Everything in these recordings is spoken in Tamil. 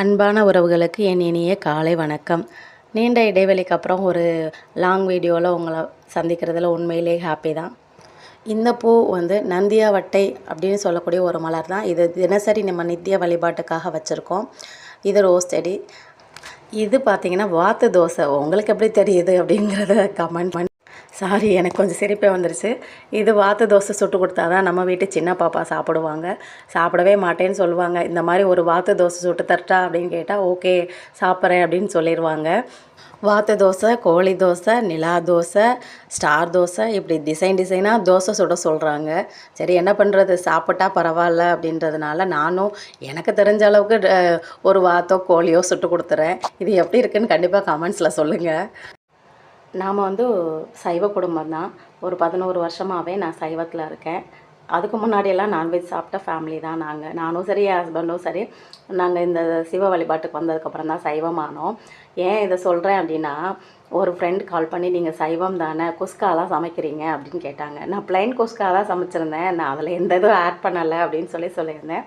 அன்பான உறவுகளுக்கு என் இனிய காலை வணக்கம். நீண்ட இடைவெளிக்கு அப்புறம் ஒரு லாங் வீடியோவில் உங்களை சந்திக்கிறதுல உண்மையிலே ஹாப்பி தான். இந்த பூ வந்து நந்தியாவட்டை அப்படின்னு சொல்லக்கூடிய ஒரு மலர் தான். இது தினசரி நம்ம நித்திய வழிபாட்டுக்காக வச்சுருக்கோம். இது ரோஸ் செடி. இது பார்த்தீங்கன்னா வாத்து தோசை. உங்களுக்கு எப்படி தெரியுது அப்படிங்கிறத கமெண்ட் பண்ணி சாரி எனக்கு கொஞ்சம் சிரிப்பே வந்துருச்சு. இது வாத்து தோசை சுட்டு கொடுத்தா தான் நம்ம வீட்டு சின்ன பாப்பா சாப்பிடுவாங்க. சாப்பிடவே மாட்டேன்னு சொல்லுவாங்க. இந்த மாதிரி ஒரு வாத்து தோசை சுட்டு தரட்டா அப்படின்னு கேட்டால் ஓகே சாப்பிட்றேன் அப்படின்னு சொல்லிடுவாங்க வாத்து தோசை கோழி தோசை நிலா தோசை ஸ்டார் தோசை இப்படி டிசைன் டிசைனாக தோசை சுட சொல்கிறாங்க சரி என்ன பண்ணுறது சாப்பிட்டா பரவாயில்ல அப்படின்றதுனால நானும் எனக்கு தெரிஞ்ச அளவுக்கு ஒரு வாத்தோ கோழியோ சுட்டு கொடுத்துறேன். இது எப்படி இருக்குன்னு கண்டிப்பாக கமெண்ட்ஸில் சொல்லுங்கள் நாம் வந்து சைவ குடும்பம் தான். ஒரு பதினோரு வருஷமாகவே நான் சைவத்தில் இருக்கேன். அதுக்கு முன்னாடியெல்லாம் நான்வெஜ் சாப்பிட்ட ஃபேமிலி தான் நாங்கள் நானும் சரி என் ஹஸ்பண்டும் சரி நாங்கள் இந்த சிவ வழிபாட்டுக்கு வந்ததுக்கப்புறம் தான் சைவமானோம். ஏன் இதை சொல்கிறேன் அப்படின்னா ஒரு ஃப்ரெண்ட் கால் பண்ணி நீங்கள் சைவம் தானே குஸ்காலாம் சமைக்கிறீங்க? அப்படின்னு கேட்டாங்க. நான் ப்ளைன் குஸ்கா தான் சமைச்சிருந்தேன். நான் அதில் எந்த இதுவும் ஆட் பண்ணலை அப்படின்னு சொல்லி சொல்லியிருந்தேன்.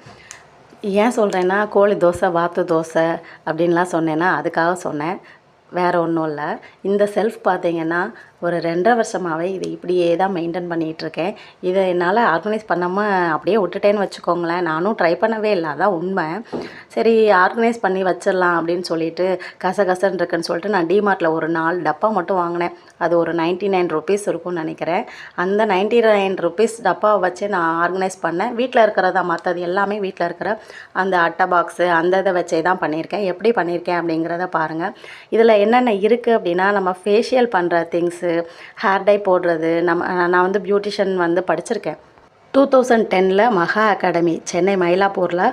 ஏன் சொல்கிறேன்னா கோழி தோசை வாத்து தோசை அப்படின்லாம் சொன்னேன்னா அதுக்காக சொன்னேன். வேறு ஒன்றும் இல்லை. இந்த செல்ஃப் பார்த்தீங்கன்னா ஒரு ரெண்டரை வருஷமாகவே இது இப்படியே தான் மெயின்டைன் பண்ணிகிட்ருக்கேன். இதை என்னால் ஆர்கனைஸ் பண்ணாமல் அப்படியே விட்டுட்டேன்னு வச்சுக்கோங்களேன். நானும் ட்ரை பண்ணவே இல்லை அதான் உண்மை. சரி ஆர்கனைஸ் பண்ணி வச்சிடலாம் அப்படின்னு சொல்லிட்டு கசகசன்னு இருக்குன்னு சொல்லிட்டு நான் டிமார்ட்டில் ஒரு நாலு டப்பா மட்டும் வாங்கினேன். அது ஒரு நைன்ட்டி நைன் ருபீஸ் இருக்கும்னு நினைக்கிறேன். அந்த நைன்ட்டி நைன் ருபீஸ் டப்பாவை வச்சு நான் ஆர்கனைஸ் பண்ணேன். வீட்டில் இருக்கிறதா மற்றது எல்லாமே வீட்டில் இருக்கிற அந்த அட்டை பாக்ஸு அந்த இதை வச்சே தான் பண்ணியிருக்கேன். எப்படி பண்ணியிருக்கேன் அப்படிங்கிறத பாருங்கள் இதில் என்னென்ன இருக்குது அப்படின்னா நம்ம ஃபேஷியல் பண்ணுற திங்ஸு ஹேர் டை போடுறது நம்ம நான் வந்து பியூட்டிஷியன் வந்து படிச்சிருக்கேன். டூ தௌசண்ட் டெனில் மகா அகாடமி சென்னை மயிலாப்பூரில்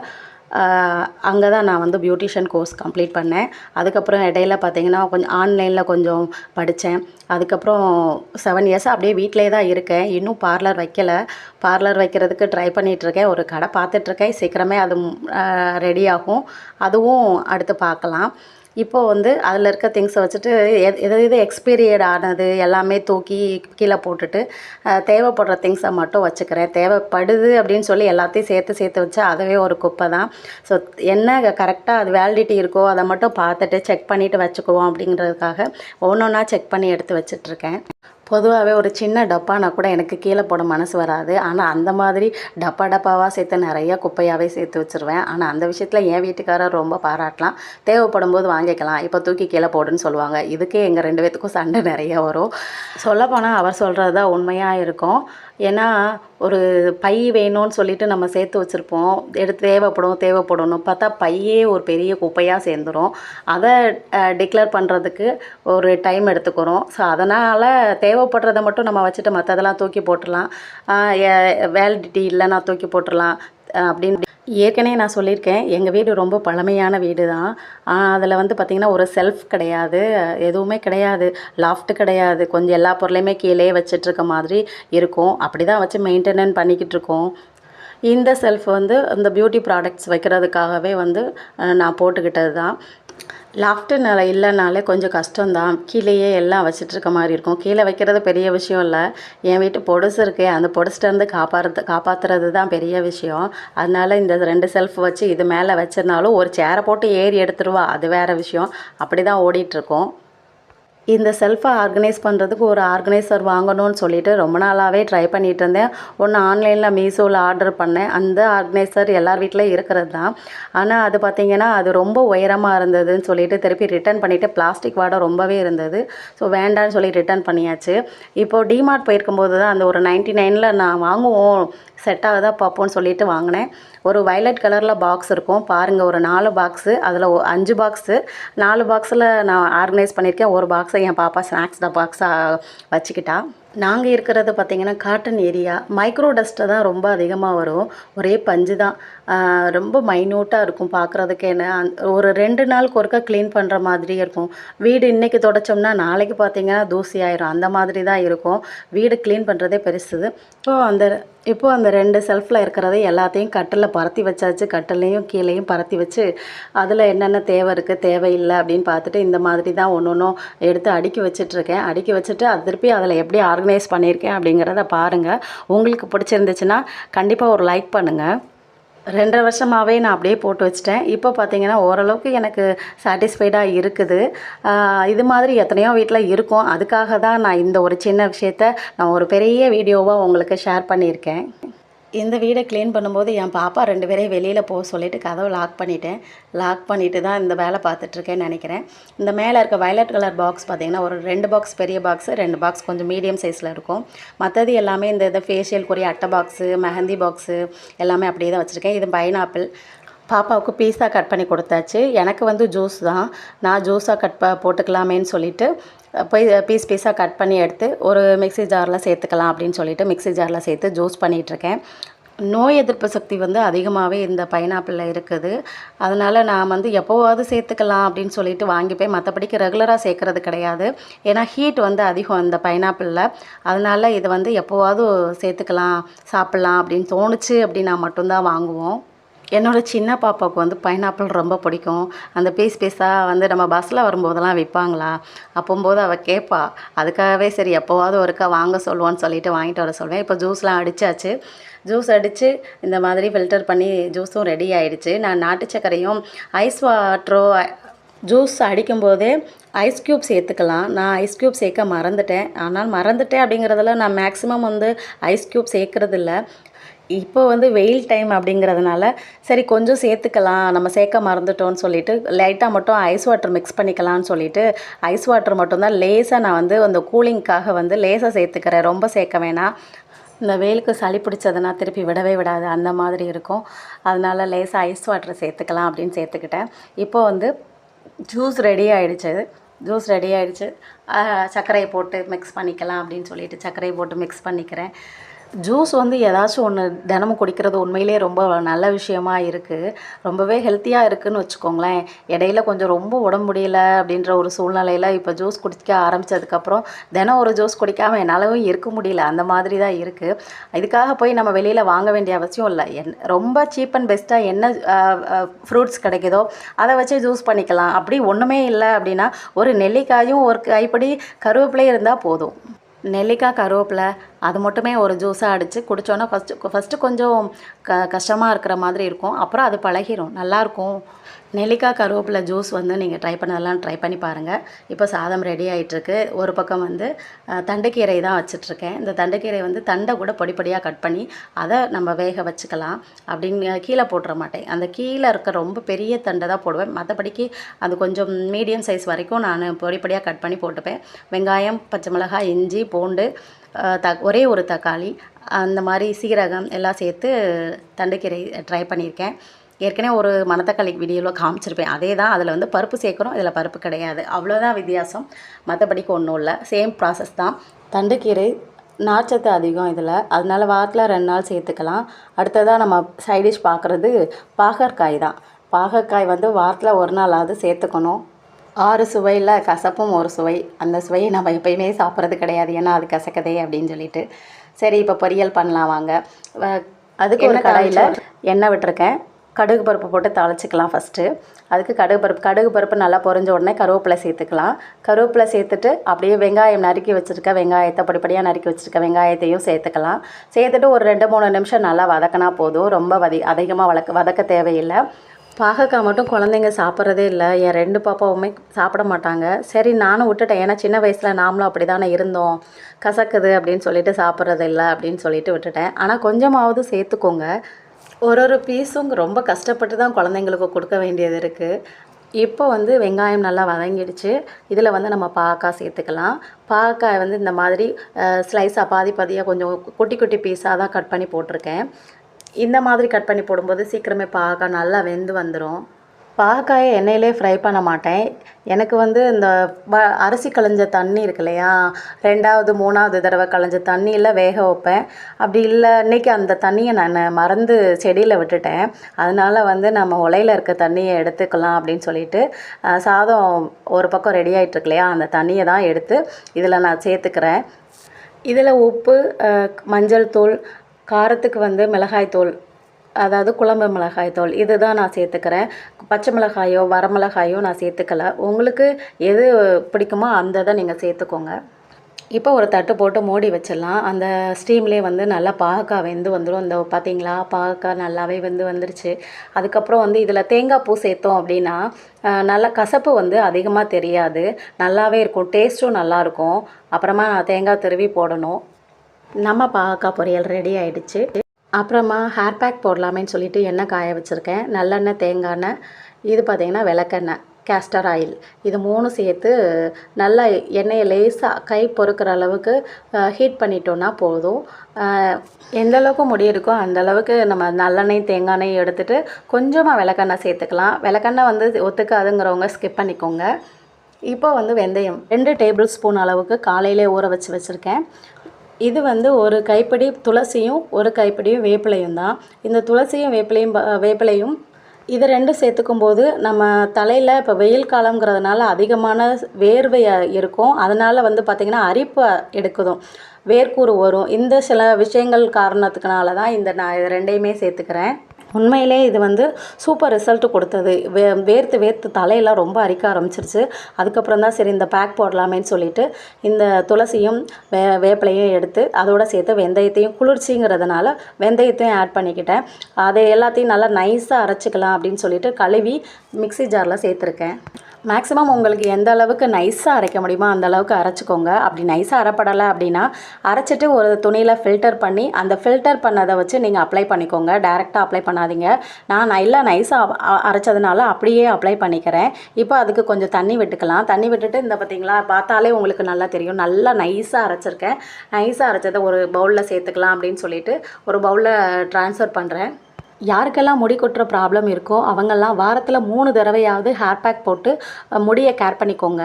அங்கே தான் நான் வந்து பியூட்டிஷியன் கோர்ஸ் கம்ப்ளீட் பண்ணேன். அதுக்கப்புறம் இடையில பார்த்தீங்கன்னா கொஞ்சம் ஆன்லைனில் கொஞ்சம் படித்தேன். அதுக்கப்புறம் செவன் இயர்ஸாக அப்படியே வீட்டிலே தான் இருக்கேன். இன்னும் பார்லர் வைக்கல. பார்லர் வைக்கிறதுக்கு ட்ரை பண்ணிகிட்ருக்கேன். ஒரு கடை பார்த்துட்ருக்கேன் சீக்கிரமே அது ரெடி ஆகும். அதுவும் அடுத்து பார்க்கலாம். இப்போது வந்து அதில் இருக்க திங்ஸை வச்சுட்டு எது எது எது எக்ஸ்பீரியட் ஆனது எல்லாமே தூக்கி கீழே போட்டுட்டு தேவைப்படுற திங்ஸை மட்டும் வச்சுக்கிறேன். தேவைப்படுது அப்படின்னு சொல்லி எல்லாத்தையும் சேர்த்து சேர்த்து வச்சு அதுவே ஒரு குப்பை தான். ஸோ என்ன கரெக்டாக அது வேலிடிட்டி இருக்கோ அதை மட்டும் பார்த்துட்டு செக் பண்ணிவிட்டு வச்சுக்குவோம் அப்படிங்கிறதுக்காக ஒன்று ஒன்றா செக் பண்ணி எடுத்து வச்சிட்ருக்கேன் பொதுவாகவே ஒரு சின்ன டப்பானா கூட எனக்கு கீழே போட மனசு வராது. ஆனால் அந்த மாதிரி டப்பா டப்பாவாக சேர்த்து நிறைய குப்பையாகவே சேர்த்து வச்சுருவேன். ஆனால் அந்த விஷயத்தில் என் வீட்டுக்காரர் ரொம்ப பாராட்டலாம். தேவைப்படும் போது வாங்கிக்கலாம். இப்போ தூக்கி கீழே போடுன்னு சொல்லுவாங்க. இதுக்கே எங்கள் ரெண்டு பேத்துக்கும் சண்டை நிறைய வரும். சொல்லப்போனால் அவர் சொல்கிறது தான் உண்மையாக இருக்கும். ஏன்னா ஒரு பை வேணும்னு சொல்லிட்டு நம்ம சேர்த்து வச்சுருப்போம். எடுத்து தேவைப்படும் தேவைப்படணும் பார்த்தா பையே ஒரு பெரிய குப்பையாக சேர்ந்துரும். அதை டிக்ளேர் பண்ணுறதுக்கு ஒரு டைம் எடுத்துக்கிறோம். ஸோ அதனால் தேவைப்படுறத மட்டும் நம்ம வச்சுட்டு மற்றதெல்லாம் தூக்கி போட்டுடலாம். வேலிடிட்டி இல்லைன்னா தூக்கி போட்டுடலாம். அப்படின்னு ஏற்கனவே நான் சொல்லியிருக்கேன். எங்கள் வீடு ரொம்ப பழமையான வீடு தான் அதில் வந்து பார்த்திங்கன்னா ஒரு செல்ஃப் கிடையாது. எதுவுமே கிடையாது. லாஃப்ட் கிடையாது. கொஞ்சம் எல்லா பொருளையுமே கீழே வச்சிட்ருக்க மாதிரி இருக்கும். அப்படி தான் வச்சு மெயின்டெனன் பண்ணிக்கிட்டு இருக்கோம் இந்த செல்ஃப் வந்து இந்த பியூட்டி ப்ராடக்ட்ஸ் வைக்கிறதுக்காகவே வந்து நான் போட்டுக்கிட்டது தான் லாஃப்ட்டு நிலை இல்லைனாலே கொஞ்சம் கஷ்டம்தான். கீழேயே எல்லாம் வச்சிட்ருக்க மாதிரி இருக்கும். கீழே வைக்கிறது பெரிய விஷயம் இல்லை. என் வீட்டு பொடுசு இருக்கே. அந்த பொடுசுட்டேருந்து காப்பாறது காப்பாற்றுறது தான் பெரிய விஷயம். அதனால இந்த ரெண்டு செல்ஃப் வச்சு இது மேலே வச்சிருந்தாலும் ஒரு சேரை போட்டு ஏறி எடுத்துருவா. அது வேறு விஷயம். அப்படி தான் ஓடிட்டுருக்கோம் இந்த செல்ஃபை ஆர்கனைஸ் பண்ணுறதுக்கு ஒரு ஆர்கனைசர் வாங்கணும்னு சொல்லிட்டு ரொம்ப நாளாகவே ட்ரை பண்ணிகிட்டு இருந்தேன். ஒன்று ஆன்லைனில் மீஷோவில் ஆர்டர் பண்ணேன். அந்த ஆர்கனைசர் எல்லார் வீட்டில் இருக்கிறது தான். ஆனால் அது பார்த்திங்கன்னா அது ரொம்ப உயரமாக இருந்ததுன்னு சொல்லிட்டு திருப்பி ரிட்டர்ன் பண்ணிவிட்டு பிளாஸ்டிக் வாடை ரொம்பவே இருந்தது. ஸோ வேண்டான்னு சொல்லி ரிட்டர்ன் பண்ணியாச்சு. இப்போது டிமார்ட் போயிருக்கும்போது தான் அந்த ஒரு நைன்ட்டி நைனில் நான் வாங்குவோம். செட் ஆகுதா பார்ப்போம்னு சொல்லிட்டு வாங்கினேன். ஒரு வயலட் கலரில் பாக்ஸ் இருக்கும். பாருங்கள் ஒரு நாலு பாக்ஸு அதில் அஞ்சு பாக்ஸு நாலு பாக்ஸில் நான் ஆர்கனைஸ் பண்ணியிருக்கேன். ஒரு பாக்ஸை என் பாப்பா ஸ்நாக்ஸ் தான் பாக்ஸாக வச்சுக்கிட்டா. நாங்கள் இருக்கிறது பார்த்திங்கன்னா காட்டன் ஏரியா மைக்ரோ டஸ்ட்டு தான் ரொம்ப அதிகமாக வரும். ஒரே பஞ்சு தான். ரொம்ப மைன்யூட்டாக இருக்கும் பார்க்குறதுக்கே என்ன ஒரு ரெண்டு நாளுக்கு ஒருக்கா க்ளீன் பண்ணுற மாதிரி இருக்கும். வீடு இன்றைக்கி தொடச்சோம்னா நாளைக்கு பார்த்திங்கன்னா தூசி ஆயிரும். அந்த மாதிரி தான் இருக்கும். வீடு க்ளீன் பண்ணுறதே பெருசுது. இப்போது அந்த இப்போது அந்த ரெண்டு செல்ஃபில் இருக்கிறதே எல்லாத்தையும் கட்டில் பரத்தி வச்சாச்சு. கட்டிலையும் கீழேயும் பரத்தி வச்சு அதில் என்னென்ன தேவை இருக்குது தேவையில்லை அப்படின்னு பார்த்துட்டு இந்த மாதிரி தான் ஒன்று ஒன்றும் எடுத்து அடுக்கி வச்சிட்ருக்கேன் அடுக்கி வச்சுட்டு அது திருப்பி அதில் எப்படி ஆர்கனைஸ் பண்ணியிருக்கேன் அப்படிங்கிறத பாருங்கள் உங்களுக்கு பிடிச்சிருந்துச்சுன்னா கண்டிப்பாக ஒரு லைக் பண்ணுங்கள் ரெண்டரை வருஷமாகவே நான் அப்படியே போட்டு வச்சிட்டேன். இப்போ பார்த்தீங்கன்னா ஓரளவுக்கு எனக்கு சாட்டிஸ்ஃபைடாக இருக்குது. இது மாதிரி எத்தனையோ வீட்டில் இருக்கும். அதுக்காக தான் நான் இந்த ஒரு சின்ன விஷயத்த நான் ஒரு பெரிய வீடியோவாக உங்களுக்கு ஷேர் பண்ணியிருக்கேன். இந்த வீடை க்ளீன் பண்ணும்போது என் பாப்பா ரெண்டு பேரையும் வெளியில் போக சொல்லிவிட்டு கதவை லாக் பண்ணிட்டேன். லாக் பண்ணிட்டு தான் இந்த வேலை பார்த்துட்ருக்கேன்னு நினைக்கிறேன். இந்த மேலே இருக்க வயலட் கலர் பாக்ஸ் பார்த்திங்கன்னா ஒரு ரெண்டு பாக்ஸ் பெரிய பாக்ஸு ரெண்டு பாக்ஸ் கொஞ்சம் மீடியம் சைஸில் இருக்கும். மற்றது எல்லாமே இந்த இதை ஃபேஷியல் குறிய அட்டை பாக்ஸு மெஹந்தி பாக்ஸு எல்லாமே அப்படியே தான் வச்சுருக்கேன். இது பைனாப்பிள் பாப்பாவுக்கு பீஸா கட் பண்ணி கொடுத்தாச்சு. எனக்கு வந்து ஜூஸ் தான். நான் ஜூஸாக கட் ப போட்டுக்கலாமேன்னு சொல்லிட்டு போய் பீஸ் பீஸாக கட் பண்ணி எடுத்து ஒரு மிக்ஸி ஜாரில் சேர்த்துக்கலாம் அப்படின்னு சொல்லிட்டு மிக்ஸி ஜாரில் சேர்த்து ஜூஸ் பண்ணிகிட்ருக்கேன் நோய் எதிர்ப்பு சக்தி வந்து அதிகமாகவே இந்த பைனாப்பிளில் இருக்குது. அதனால் நான் வந்து எப்போவாவது சேர்த்துக்கலாம் அப்படின்னு சொல்லிட்டு வாங்கிப்பேன் மற்றபடிக்கு ரெகுலராக சேர்க்குறது கிடையாது. ஏன்னா ஹீட் வந்து அதிகம் இந்த பைனாப்பிளில் அதனால் இதை வந்து எப்போவாவது சேர்த்துக்கலாம் சாப்பிட்லாம் அப்படின்னு தோணுச்சு அப்படின்னா மட்டும்தான் வாங்குவோம். என்னோட சின்ன பாப்பாவுக்கு வந்து பைனாப்பிள் ரொம்ப பிடிக்கும். அந்த பீஸ் பீஸாக வந்து நம்ம பஸ்ஸில் வரும்போதெல்லாம் விற்பாங்களா அப்போம்போது அவள் கேட்பா அதுக்காகவே சரி எப்போவாவது ஒருக்கா வாங்க சொல்லுவோன்னு சொல்லிட்டு வாங்கிட்டு வர சொல்வேன். இப்போ ஜூஸ்லாம் அடித்தாச்சு ஜூஸ் அடித்து இந்த மாதிரி ஃபில்டர் பண்ணி ஜூஸும் ரெடி ஆகிடுச்சு நான் நாட்டு சர்க்கரையும் ஐஸ் வாட்டரோ ஜூஸ் அடிக்கும்போதே ஐஸ் க்யூப் சேர்த்துக்கலாம் நான் ஐஸ் க்யூப் சேர்க்க மறந்துட்டேன். ஆனால் மறந்துட்டேன் அப்படிங்கிறதுல நான் மேக்ஸிமம் வந்து ஐஸ் க்யூப் சேர்க்குறதில்ல. இப்போ வந்து வெயில் டைம் அப்படிங்கிறதுனால சரி கொஞ்சம் சேர்த்துக்கலாம் நம்ம சேர்க்க மறந்துட்டோம்னு சொல்லிட்டு லைட்டாக மட்டும் ஐஸ் வாட்டர் மிக்ஸ் பண்ணிக்கலாம்னு சொல்லிட்டு ஐஸ் வாட்டர் மட்டும்தான் லேசாக நான் வந்து அந்த கூலிங்க்காக வந்து லேசாக சேர்த்துக்கிறேன். ரொம்ப சேர்க்க வேணாம். இந்த வெயிலுக்கு சளி பிடிச்சதுன்னா திருப்பி விடவே விடாது. அந்த மாதிரி இருக்கும். அதனால லேசாக ஐஸ் வாட்டர் சேர்த்துக்கலாம் அப்படின்னு சேர்த்துக்கிட்டேன். இப்போ வந்து ஜூஸ் ரெடி ஆயிடுச்சு. ஜூஸ் ரெடி ஆகிடுச்சு சர்க்கரையை போட்டு மிக்ஸ் பண்ணிக்கலாம் அப்படின்னு சொல்லிட்டு சர்க்கரையை போட்டு மிக்ஸ் பண்ணிக்கிறேன். ஜூஸ் வந்து ஏதாச்சும் ஒன்று தினமும் குடிக்கிறது உண்மையிலே ரொம்ப நல்ல விஷயமா இருக்குது ரொம்பவே ஹெல்த்தியாக இருக்குன்னு வச்சுக்கோங்களேன். இடையில கொஞ்சம் ரொம்ப உடம்பு முடியல அப்படின்ற ஒரு சூழ்நிலையில் இப்போ ஜூஸ் குடிக்க ஆரம்பித்ததுக்கப்புறம் தினம் ஒரு ஜூஸ் குடிக்காமல் என்னாலவும் இருக்க முடியல. அந்த மாதிரி தான் இருக்குது இதுக்காக போய் நம்ம வெளியில் வாங்க வேண்டிய அவசியம் இல்லை. என் ரொம்ப சீப் அண்ட் பெஸ்ட்டாக என்ன ஃப்ரூட்ஸ் கிடைக்குதோ அதை வச்சு ஜூஸ் பண்ணிக்கலாம். அப்படி ஒன்றுமே இல்லை அப்படின்னா ஒரு நெல்லிக்காயும் ஒரு கைப்படி கருவேப்பிலையும் இருந்தால் போதும். நெல்லிக்காய் கருவேப்பிலை அது மட்டுமே ஒரு ஜூஸாக அடித்து குடித்தோன்னா ஃபஸ்ட்டு ஃபஸ்ட்டு கொஞ்சம் க கஷ்டமாக இருக்கிற மாதிரி இருக்கும். அப்புறம் அது பழகிடும் நல்லாயிருக்கும் நெல்லிக்காய் கருவேப்பிலை ஜூஸ் வந்து நீங்கள் ட்ரை பண்ணதெல்லாம் ட்ரை பண்ணி பாருங்கள் இப்போ சாதம் ரெடி ஆகிட்டுருக்கு ஒரு பக்கம் வந்து அஹ், தண்டுக்கீரை தான் வச்சிட்ருக்கேன் இந்த தண்டுக்கீரை வந்து தண்டை கூட பொடி பொடியாக கட் பண்ணி அதை நம்ம வேக வச்சுக்கலாம். அப்படின்னு கீழே போட்டுற மாட்டேன். அந்த கீழே இருக்க ரொம்ப பெரிய தண்டை தான் போடுவேன். மற்றபடிக்கு அது கொஞ்சம் மீடியம் சைஸ் வரைக்கும் நான் பொடி பொடியாக கட் பண்ணி போட்டுப்பேன். வெங்காயம் பச்சை மிளகாய் இஞ்சி பூண்டு த ஒரே ஒரு தக்காளி அந்த மாதிரி சீரகம் எல்லாம் சேர்த்து தண்டுக்கீரை ட்ரை பண்ணியிருக்கேன். ஏற்கனவே ஒரு மணத்தக்காளி வீடியோவில் காமிச்சிருப்பேன். அதே தான் அதில் வந்து பருப்பு சேர்க்குறோம் இதில் பருப்பு கிடையாது. அவ்வளோதான் வித்தியாசம். மற்றபடிக்கு ஒன்றும் இல்லை. சேம் ப்ராசஸ் தான். தண்டுக்கீரை நார்ச்சத்து அதிகம் இதில். அதனால் வாரத்தில் ரெண்டு நாள் சேர்த்துக்கலாம். அடுத்ததாக நம்ம சைடிஷ் பார்க்குறது பாகற்காய் தான். பாகற்காய் வந்து வாரத்தில் ஒரு நாளாவது சேர்த்துக்கணும். ஆறு சுவையில் கசப்பும் ஒரு சுவை. அந்த சுவையை நம்ம எப்பயுமே சாப்பிட்றது கிடையாது. ஏன்னா அது கசக்குதே அப்படின்னு சொல்லிட்டு. சரி இப்போ பொரியல் பண்ணலாம் வாங்க. அதுக்கு ஒரு கடாயில் எண்ணெய் விட்டுருக்கேன். கடுகு பருப்பு போட்டு தாளிச்சிக்கலாம் ஃபஸ்ட்டு அதுக்கு கடுகு பருப்பு கடுகு பருப்பு நல்லா பொரிஞ்ச உடனே கருவேப்பிலை சேர்த்துக்கலாம். கருவேப்பிலை சேர்த்துட்டு அப்படியே வெங்காயம் நறுக்கி வச்சுருக்க வெங்காயத்தை படிப்படியாக நறுக்கி வச்சுருக்க வெங்காயத்தையும் சேர்த்துக்கலாம். சேர்த்துட்டு ஒரு ரெண்டு மூணு நிமிஷம் நல்லா வதக்கினா போதும். ரொம்ப வதி அதிகமாக வதக்க வதக்க தேவையில்லை. பாகக்காய் மட்டும் குழந்தைங்க சாப்பிட்றதே இல்லை. என் ரெண்டு பாப்பாவுமே சாப்பிட மாட்டாங்க. சரி நானும் விட்டுட்டேன். ஏன்னா சின்ன வயசில் நாமளும் அப்படி தானே இருந்தோம். கசக்குது அப்படின்னு சொல்லிட்டு சாப்பிட்றது இல்லை அப்படின்னு சொல்லிட்டு விட்டுட்டேன். ஆனால் கொஞ்சமாவது சேர்த்துக்கோங்க. ஒரு ஒரு பீஸும் ரொம்ப கஷ்டப்பட்டு தான் குழந்தைங்களுக்கு கொடுக்க வேண்டியது இருக்குது இப்போ வந்து வெங்காயம் நல்லா வதங்கிடுச்சு. இதில் வந்து நம்ம பாகக்காய் சேர்த்துக்கலாம். பாகக்காய் வந்து இந்த மாதிரி ஸ்லைஸாக பாதி பாதியாக கொஞ்சம் குட்டி குட்டி பீஸாக தான் கட் பண்ணி போட்டிருக்கேன். இந்த மாதிரி கட் பண்ணி போடும்போது சீக்கிரமே பாகாய் நல்லா வெந்து வந்துடும் பாகாயை எண்ணெயிலே ஃப்ரை பண்ண மாட்டேன். எனக்கு வந்து இந்த வ அரிசி களைஞ்ச தண்ணி இருக்கு இல்லையா? ரெண்டாவது மூணாவது தடவை களைஞ்ச தண்ணியில் வேக வைப்பேன். அப்படி இல்லை இன்னைக்கு அந்த தண்ணியை நான் மறந்து செடியில் விட்டுட்டேன். அதனால் வந்து நம்ம உலையில் இருக்க தண்ணியை எடுத்துக்கலாம் அப்படின்னு சொல்லிட்டு சாதம் ஒரு பக்கம் ரெடி ஆகிட்டுருக்கு இல்லையா? அந்த தண்ணியை தான் எடுத்து இதில் நான் சேர்த்துக்கிறேன். இதில் உப்பு மஞ்சள் தூள் காரத்துக்கு வந்து மிளகாய்த்தூள் அதாவது குழம்பு மிளகாய் இது இதுதான் நான் சேர்த்துக்கிறேன். பச்சை மிளகாயோ வரமிளகாயோ நான் சேர்த்துக்கல. உங்களுக்கு எது பிடிக்குமோ அந்த இதை நீங்கள் சேர்த்துக்கோங்க. இப்போ ஒரு தட்டு போட்டு மூடி வச்சிடலாம். அந்த ஸ்டீம்லேயே வந்து நல்லா பாகக்காய் வெந்து வந்துடும் இந்த பார்த்தீங்களா? பாகக்காய் நல்லாவே வெந்து வந்துருச்சு. அதுக்கப்புறம் வந்து இதில் தேங்காய் பூ சேர்த்தோம் அப்படின்னா நல்லா கசப்பு வந்து அதிகமாக தெரியாது. நல்லாவே இருக்கும். டேஸ்ட்டும் நல்லாயிருக்கும். அப்புறமா நான் தேங்காய் திருவி போடணும். நம்ம பாவக்காய் பொரியல் ரெடி ஆகிடுச்சு அப்புறமா ஹேர் பேக் போடலாமேன்னு சொல்லிட்டு எண்ணெய் காய வச்சுருக்கேன். நல்லெண்ணெய் தேங்காய் எண்ணெய் இது பார்த்திங்கன்னா விளக்கெண்ணெய் கேஸ்டர் ஆயில் இது மூணும் சேர்த்து நல்லா எண்ணெயை லேசாக கை பொறுக்கிற அளவுக்கு ஹீட் பண்ணிட்டோன்னா போதும். எந்தளவுக்கு எந்த அளவுக்கு முடி இருக்கோ அந்த அளவுக்கு நம்ம நல்லெண்ணெய் தேங்காய் எண்ணெய் எடுத்துகிட்டு கொஞ்சமாக விளக்கெண்ணெய் சேர்த்துக்கலாம். விளக்கெண்ணெய் வந்து ஒத்துக்காதுங்கிறவங்க ஸ்கிப் பண்ணிக்கோங்க. இப்போ வந்து வெந்தயம். ரெண்டு டேபிள் ஸ்பூன் அளவுக்கு காலையிலே ஊற வச்சு வச்சுருக்கேன். இது வந்து ஒரு கைப்பிடி துளசியும் ஒரு கைப்பிடியும் வேப்பிலையும் தான். இந்த துளசியும் வேப்பிலையும் ப- வேப்பிலையும் இது ரெண்டும் சேர்த்துக்கும் போது நம்ம தலையில் இப்போ வெயில் காலங்கிறதுனால அதிகமான வேர்வை இருக்கும். அதனால் வந்து பார்த்திங்கன்னா அரிப்பு எடுக்குதும். வேர்க்கூறு வரும். இந்த சில விஷயங்கள் காரணத்துக்குனால தான் இந்த நான் இது ரெண்டையுமே சேர்த்துக்கிறேன். உண்மையிலே இது வந்து சூப்பர் ரிசல்ட் கொடுத்தது. வே வேர்த்து வேர்த்து தலையெல்லாம் ரொம்ப அரிக்க ஆரம்பிச்சிருச்சு. அதுக்கப்புறம் தான் சரி இந்த பேக் போடலாமேன்னு சொல்லிட்டு இந்த துளசியும் வே வேப்பிலையும் எடுத்து அதோட சேர்த்து வெந்தயத்தையும் குளிர்ச்சிங்கிறதுனால வெந்தயத்தையும் ஆட் பண்ணிக்கிட்டேன். அதை எல்லாத்தையும் நல்லா நைஸாக அரைச்சிக்கலாம் அப்படின்னு சொல்லிட்டு கழுவி மிக்ஸி ஜாரில் சேர்த்துருக்கேன். மேக்ஸிமம் உங்களுக்கு எந்த அளவுக்கு நைஸாக அரைக்க முடியுமோ அந்த அளவுக்கு அரைச்சிக்கோங்க. அப்படி நைஸாக அரைப்படலை அப்படின்னா அரைச்சிட்டு ஒரு துணியில் ஃபில்டர் பண்ணி அந்த ஃபில்டர் பண்ணதை வச்சு நீங்கள் அப்ளை பண்ணிக்கோங்க. டேரெக்டாக அப்ளை பண்ணாதீங்க. நான் நல்லா நைஸாக அரைச்சதுனால அப்படியே அப்ளை பண்ணிக்கிறேன். இப்போ அதுக்கு கொஞ்சம் தண்ணி விட்டுக்கலாம். தண்ணி விட்டுட்டு இந்த பார்த்தீங்களா பார்த்தாலே உங்களுக்கு நல்லா தெரியும். நல்லா நைஸாக அரைச்சிருக்கேன். நைஸாக அரைச்சதை ஒரு பவுலில் சேர்த்துக்கலாம் அப்படின்னு சொல்லிட்டு ஒரு பவுலில் ட்ரான்ஸ்ஃபர் பண்ணுறேன் யாருக்கெல்லாம் முடி கொட்டுற ப்ராப்ளம் இருக்கோ அவங்கெல்லாம் வாரத்தில் மூணு தடவையாவது ஹேர் பேக் போட்டு முடியை கேர் பண்ணிக்கோங்க.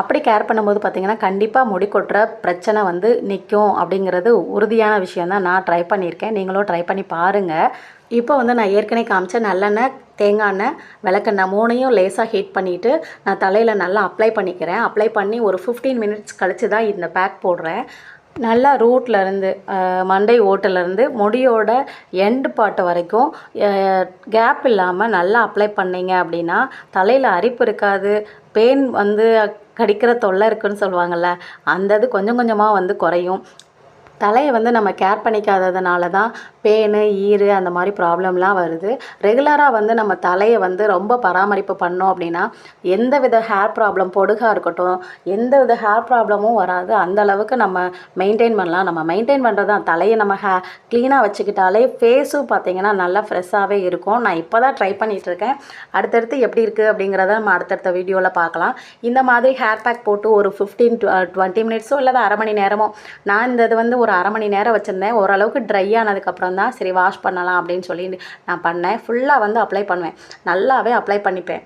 அப்படி கேர் பண்ணும்போது பார்த்தீங்கன்னா கண்டிப்பாக முடி கொட்டுற பிரச்சனை வந்து நிற்கும் அப்படிங்கிறது உறுதியான விஷயம் தான் நான் ட்ரை பண்ணியிருக்கேன். நீங்களும் ட்ரை பண்ணி பாருங்கள் இப்போ வந்து நான் ஏற்கனவே காமிச்ச நல்லெண்ணெய் தேங்காய் எண்ணெய் விளக்கெண்ணெய் மூணையும் லேசாக ஹீட் பண்ணிவிட்டு நான் தலையில் நல்லா அப்ளை பண்ணிக்கிறேன். அப்ளை பண்ணி ஒரு ஃபிஃப்டீன் மினிட்ஸ் கழித்து தான் இந்த பேக் போடுறேன். நல்லா ரூட்லேருந்து மண்டை ஓட்டிலேருந்து முடியோட எண்டு பாட்டு வரைக்கும் கேப் இல்லாமல் நல்லா அப்ளை பண்ணீங்க அப்படின்னா தலையில் அரிப்பு இருக்காது பெயின் வந்து கடிக்கிற தொல்லை இருக்குன்னு சொல்லுவாங்கள்ல அந்த இது கொஞ்சம் கொஞ்சமாக வந்து குறையும். தலையை வந்து நம்ம கேர் பண்ணிக்காததுனால தான் பேனு ஈறு அந்த மாதிரி ப்ராப்ளம்லாம் வருது. ரெகுலராக வந்து நம்ம தலையை வந்து ரொம்ப பராமரிப்பு பண்ணோம் அப்படின்னா எந்த வித ஹேர் ப்ராப்ளம் பொடுகாக இருக்கட்டும் எந்த வித ஹேர் ப்ராப்ளமும் வராது. அந்த அளவுக்கு நம்ம மெயின்டைன் பண்ணலாம். நம்ம மெயின்டைன் பண்ணுறது தான். தலையை நம்ம ஹே க்ளீனாக வச்சுக்கிட்டாலே ஃபேஸும் பார்த்தீங்கன்னா நல்லா ஃப்ரெஷ்ஷாகவே இருக்கும். நான் இப்போ தான் ட்ரை இருக்கேன். அடுத்தடுத்து எப்படி இருக்குது அப்படிங்கிறத நம்ம அடுத்தடுத்த வீடியோவில் பார்க்கலாம். இந்த மாதிரி ஹேர் பேக் போட்டு ஒரு ஃபிஃப்டீன் டுவெண்ட்டி மினிட்ஸோ இல்லை அரை மணி நேரமோ நான் இந்த இது வந்து ஒரு அரை மணி நேரம் வச்சுருந்தேன். ஓரளவுக்கு ட்ரை ஆனதுக்கப்புறம் தான் சரி வாஷ் பண்ணலாம் அப்படின்னு சொல்லி நான் பண்ணேன். ஃபுல்லாக வந்து அப்ளை பண்ணுவேன். நல்லாவே அப்ளை பண்ணிப்பேன்.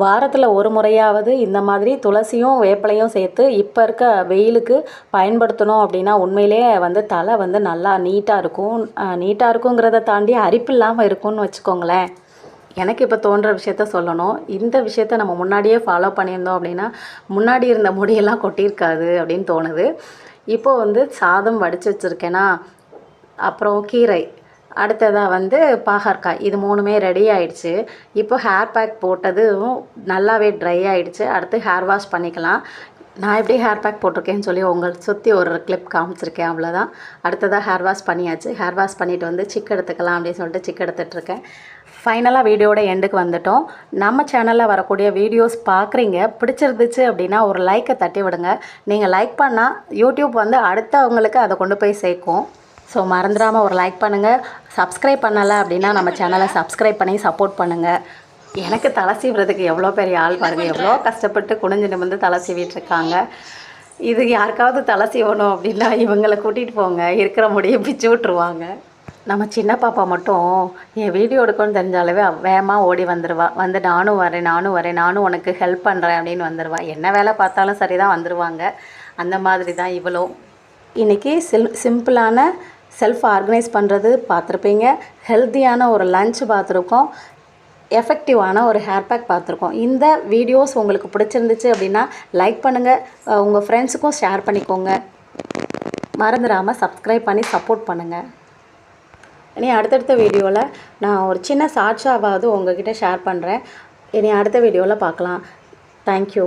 வாரத்தில் ஒரு முறையாவது இந்த மாதிரி துளசியும் வேப்பிலையும் சேர்த்து இப்போ இருக்க வெயிலுக்கு பயன்படுத்தணும் அப்படின்னா உண்மையிலே வந்து தலை வந்து நல்லா நீட்டாக இருக்கும். நீட்டாக இருக்குங்கிறத தாண்டி அரிப்பு இல்லாமல் இருக்கும்னு வச்சுக்கோங்களேன். எனக்கு இப்போ தோன்ற விஷயத்த சொல்லணும். இந்த விஷயத்த நம்ம முன்னாடியே ஃபாலோ பண்ணியிருந்தோம் அப்படின்னா முன்னாடி இருந்த முடியெல்லாம் கொட்டியிருக்காது அப்படின்னு தோணுது. இப்போ வந்து சாதம் வடித்து வச்சுருக்கேனா? அப்புறம் கீரை. அடுத்ததாக வந்து பாகற்காய். இது மூணுமே ரெடி ஆயிடுச்சு. இப்போ ஹேர் பேக் போட்டதும் நல்லாவே ட்ரை ஆயிடுச்சு. அடுத்து ஹேர் வாஷ் பண்ணிக்கலாம். நான் எப்படி ஹேர் பேக் போட்டிருக்கேன்னு சொல்லி உங்களை சுற்றி ஒரு கிளிப் காமிச்சிருக்கேன். அவ்வளோதான் அடுத்ததாக ஹேர் வாஷ் பண்ணியாச்சு. ஹேர் வாஷ் பண்ணிவிட்டு வந்து சிக் எடுத்துக்கலாம் அப்படின்னு சொல்லிட்டு சிக் எடுத்துகிட்ருக்கேன் ஃபைனலாக வீடியோட எண்டுக்கு வந்துட்டோம். நம்ம சேனலில் வரக்கூடிய வீடியோஸ் பார்க்குறீங்க பிடிச்சிருந்துச்சு அப்படின்னா ஒரு லைக்கை தட்டி விடுங்க. நீங்கள் லைக் பண்ணால் யூடியூப் வந்து அடுத்தவங்களுக்கு அதை கொண்டு போய் சேர்க்கும். ஸோ மறந்துடாமல் ஒரு லைக் பண்ணுங்கள் சப்ஸ்கிரைப் பண்ணலை அப்படின்னா நம்ம சேனலை சப்ஸ்கிரைப் பண்ணி சப்போர்ட் பண்ணுங்கள் எனக்கு தலை சீவுறதுக்கு எவ்வளோ பெரிய ஆள் பாருங்கள் எவ்வளோ கஷ்டப்பட்டு குனிஞ்சு நிமிர்ந்து தலை சீவிட்டு இருக்காங்க. இது யாருக்காவது தலை சீவணும் அப்படின்னா இவங்களை கூட்டிகிட்டு போங்க. இருக்கிற முடியை பிச்சு விட்ருவாங்க நம்ம சின்ன பாப்பா மட்டும் என் வீடியோ எடுக்கணும்னு தெரிஞ்சாலவே வேகமாக ஓடி வந்துடுவா வந்து நானும் வரேன் நானும் வரேன் நானும் உனக்கு ஹெல்ப் பண்ணுறேன் அப்படின்னு வந்துடுவா என்ன வேலை பார்த்தாலும் சரி தான் வந்துடுவாங்க அந்த மாதிரி தான் இவ்வளோ இன்றைக்கி சில் சிம்பிளான செல்ஃப் ஆர்கனைஸ் பண்ணுறது பார்த்துருப்பீங்க. ஹெல்த்தியான ஒரு லஞ்ச் பார்த்துருக்கோம். எஃபெக்டிவான ஒரு ஹேர் பேக் பார்த்துருக்கோம். இந்த வீடியோஸ் உங்களுக்கு பிடிச்சிருந்துச்சு அப்படின்னா லைக் பண்ணுங்கள் உங்கள் ஃப்ரெண்ட்ஸுக்கும் ஷேர் பண்ணிக்கோங்க. மறந்துடாமல் சப்ஸ்கிரைப் பண்ணி சப்போர்ட் பண்ணுங்கள் இனி அடுத்தடுத்த வீடியோவில் நான் ஒரு சின்ன சாட்சாவாவது உங்ககிட்ட ஷேர் பண்ணுறேன் இனி அடுத்த வீடியோவில் பார்க்கலாம் தேங்க்யூ